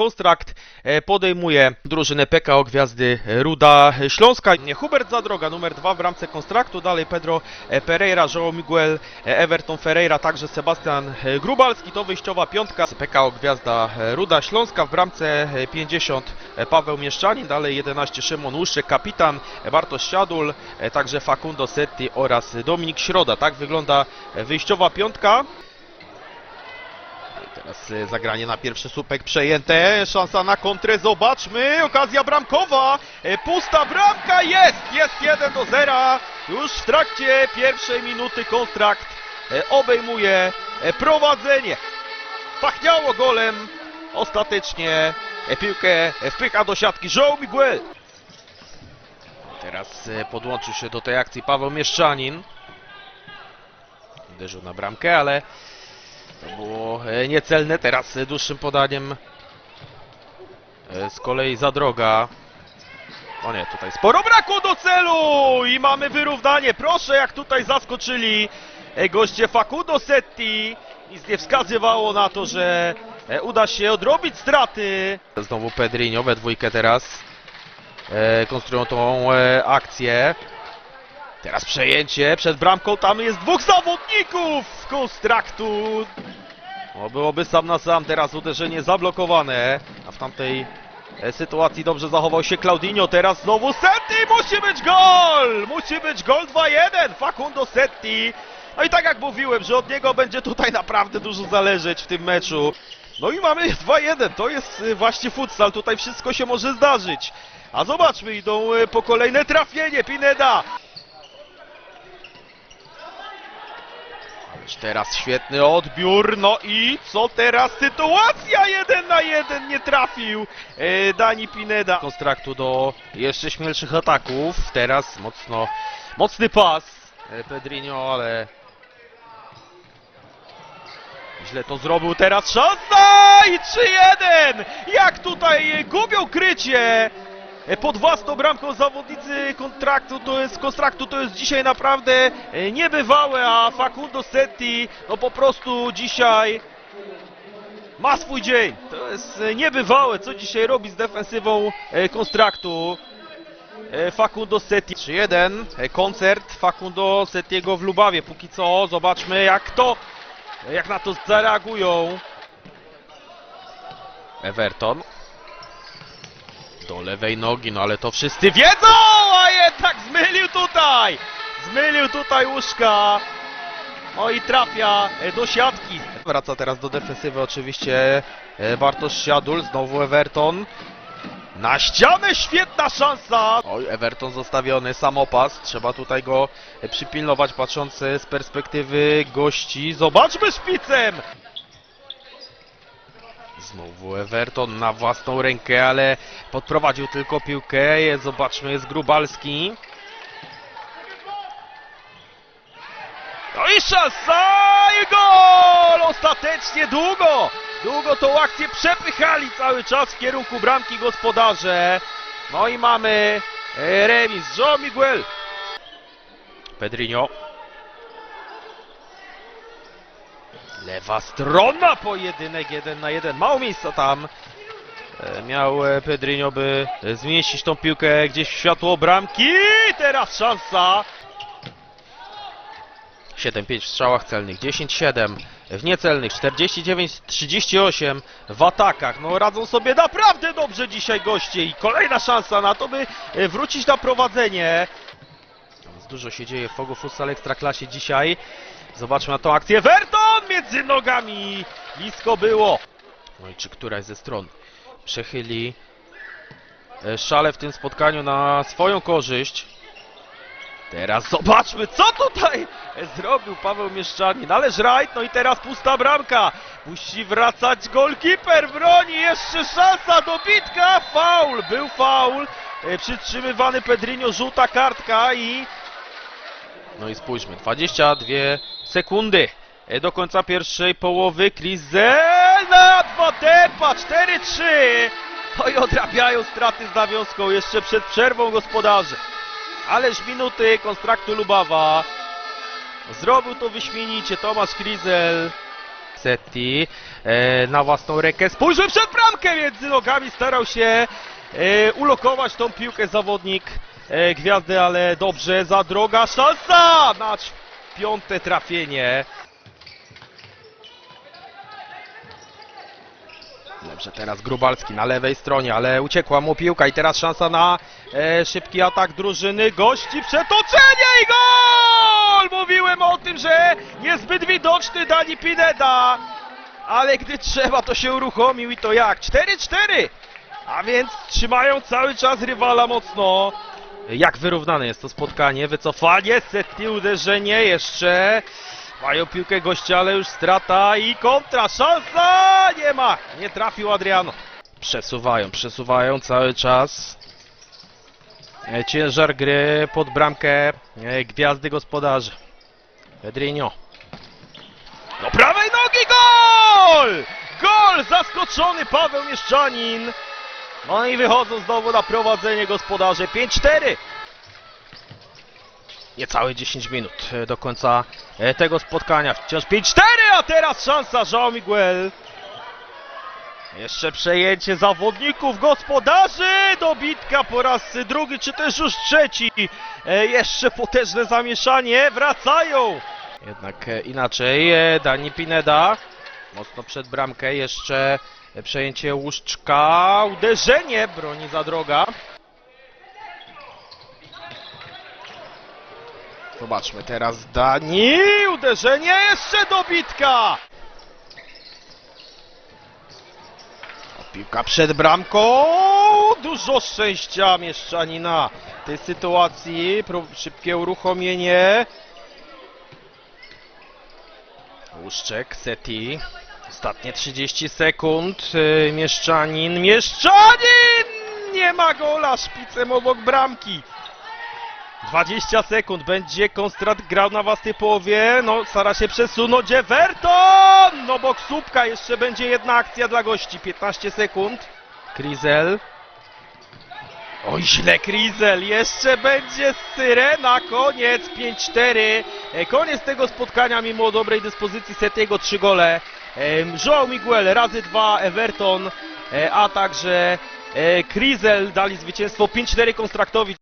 Kontrakt e, podejmuje drużynę PKO Gwiazdy Ruda Śląska. Hubert Zadroga, numer dwa w ramce kontraktu. Dalej Pedro e, Pereira, João Miguel, e, Everton Ferreira, także Sebastian Grubalski. To wyjściowa piątka z PKO Gwiazda Ruda Śląska. W bramce e, 50 e, Paweł Mieszczanin, dalej 11 Szymon Łuszczyk, kapitan Bartosz Siadul, także Facundo Setti oraz Dominik Środa. Tak wygląda wyjściowa piątka. Teraz y, zagranie na pierwszy słupek przejęte. Szansa na kontrę. Zobaczmy. Okazja bramkowa. E, Pusta bramka. Jest. Jest 1 do 0. Już w trakcie pierwszej minuty kontrakt e, obejmuje e, prowadzenie. Pachniało golem. Ostatecznie e, piłkę e, wpycha do siatki João Miguel. Teraz e, podłączył się do tej akcji Paweł Mieszczanin. Uderzył na bramkę, ale to było e, niecelne. Teraz e, dłuższym podaniem e, z kolei za droga. O nie, tutaj sporo brakło do celu i mamy wyrównanie. Proszę, jak tutaj zaskoczyli goście Facundo Setti. Nic nie wskazywało na to, że uda się odrobić straty. Znowu Pedrinho we dwójkę teraz. Konstruują tą akcję. Teraz przejęcie przed bramką, tam jest dwóch zawodników z konstraktu. O, byłoby sam na sam, teraz uderzenie zablokowane. A w tamtej e, sytuacji dobrze zachował się Claudinho, teraz znowu Setti, musi być gol! Musi być gol 2-1, Facundo Setti. No i tak jak mówiłem, że od niego będzie tutaj naprawdę dużo zależeć w tym meczu. No i mamy 2-1, to jest y, właśnie futsal, tutaj wszystko się może zdarzyć. A zobaczmy, idą y, po kolejne trafienie, Pineda. Teraz świetny odbiór, no i co teraz? Sytuacja jeden na jeden nie trafił e, Dani Pineda. Konstraktu do jeszcze śmielszych ataków. Teraz mocno, mocny pas e, Pedrinho, ale źle to zrobił. Teraz szansa i 3-1! Jak tutaj gubią krycie! E, pod własną bramką zawodnicy kontraktu to jest, kontraktu to jest dzisiaj naprawdę e, niebywałe, a Facundo Setti no po prostu dzisiaj ma swój dzień. To jest e, niebywałe, co dzisiaj robi z defensywą kontraktu. Facundo Setti 3-1, e, koncert Facundo Settiego w Lubawie. Póki co zobaczmy jak to, jak na to zareagują. Everton do lewej nogi, no ale to wszyscy wiedzą, a jednak zmylił tutaj! Zmylił tutaj łóżka. No i trafia e, do siatki. Wraca teraz do defensywy oczywiście e, Bartosz Siadul, znowu Everton. Na ścianę świetna szansa! Oj, Everton zostawiony, samopas. Trzeba tutaj go przypilnować, patrząc z perspektywy gości. Zobaczmy szpicem! Znowu Everton na własną rękę, ale podprowadził tylko piłkę. Zobaczmy, jest Grubalski. No i szansa i gol! Ostatecznie długo, długo tą akcję przepychali cały czas w kierunku bramki gospodarze. No i mamy e, remis. João Miguel. Pedrinho. Lewa strona, pojedynek jeden na jeden. Mało miejsca tam. E, Miał e, Pedrinho, by zmieścić tą piłkę gdzieś w światło bramki. Teraz szansa. 7-5 w strzałach celnych, 10-7 w niecelnych, 49-38 w atakach. No radzą sobie naprawdę dobrze dzisiaj goście i kolejna szansa na to, by e, wrócić na prowadzenie. Dużo się dzieje w Fogo Futsal Ekstraklasie dzisiaj. Zobaczmy na tą akcję. Verton między nogami. Blisko było. No i czy któraś ze stron przechyli e, szale w tym spotkaniu na swoją korzyść. Teraz zobaczmy, co tutaj zrobił Paweł Mieszczanin. Ależ rajd, no i teraz pusta bramka. Musi wracać golkiper, broni, jeszcze szansa, dobitka, faul, był faul. E, Przytrzymywany Pedrinho, żółta kartka i... No i spójrzmy, 22 sekundy e, do końca pierwszej połowy. Krizel na 2 tempa, 4-3. No i odrabiają straty z nawiązką jeszcze przed przerwą gospodarze. Ależ minuty konstraktu Lubawa. Zrobił to wyśmienicie Tomasz Krizel. Setti e, na własną rękę. Spojrzy przed bramkę między nogami, starał się e, ulokować tą piłkę zawodnik e, Gwiazdy, ale dobrze, za droga szansa na cz- piąte trafienie. Dobrze, teraz Grubalski na lewej stronie, ale uciekła mu piłka i teraz szansa na e, szybki atak drużyny gości, przetoczenie i gol! Mówiłem o tym, że niezbyt widoczny Dani Pineda, ale gdy trzeba to się uruchomił i to jak? 4-4! A więc trzymają cały czas rywala mocno. Jak wyrównane jest to spotkanie, wycofanie, setni uderzenie jeszcze. Mają piłkę goście, ale już strata i kontra, szansa! Nie ma, nie trafił Adriano. Przesuwają, przesuwają cały czas. E, Ciężar gry pod bramkę e, gwiazdy gospodarzy. Pedrinho. Do prawej nogi gol! Gol! Zaskoczony Paweł Mieszczanin. No i wychodzą znowu na prowadzenie gospodarze 5-4. Niecałe 10 minut e, do końca e, tego spotkania. Wciąż 5-4, a teraz szansa João Miguel. Jeszcze przejęcie zawodników gospodarzy. Dobitka po raz drugi, czy też już trzeci. E, Jeszcze potężne zamieszanie. Wracają. Jednak inaczej. Dani Pineda. Mocno przed bramkę. Jeszcze przejęcie Łuszczka. Uderzenie. Broni za droga. Zobaczmy teraz Dani. Uderzenie. Jeszcze dobitka. Piłka przed bramką. Dużo szczęścia Mieszczanina w tej sytuacji. Szybkie uruchomienie. Łuszczek, Seti. Ostatnie 30 sekund. Yy, Mieszczanin. Mieszczanin! Nie ma gola szpicem obok bramki. 20 sekund. Będzie Konstrat grał na własnej połowie. No, stara się przesunąć Everton! No, bok słupka. Jeszcze będzie jedna akcja dla gości. 15 sekund. Krizel. Oj, źle Krizel, jeszcze będzie syrena, koniec 5-4, E, koniec tego spotkania mimo dobrej dyspozycji Setiego, 3 gole, E, João Miguel razy 2, Everton, e, a także e, Krizel dali zwycięstwo 5-4 Konstraktowi.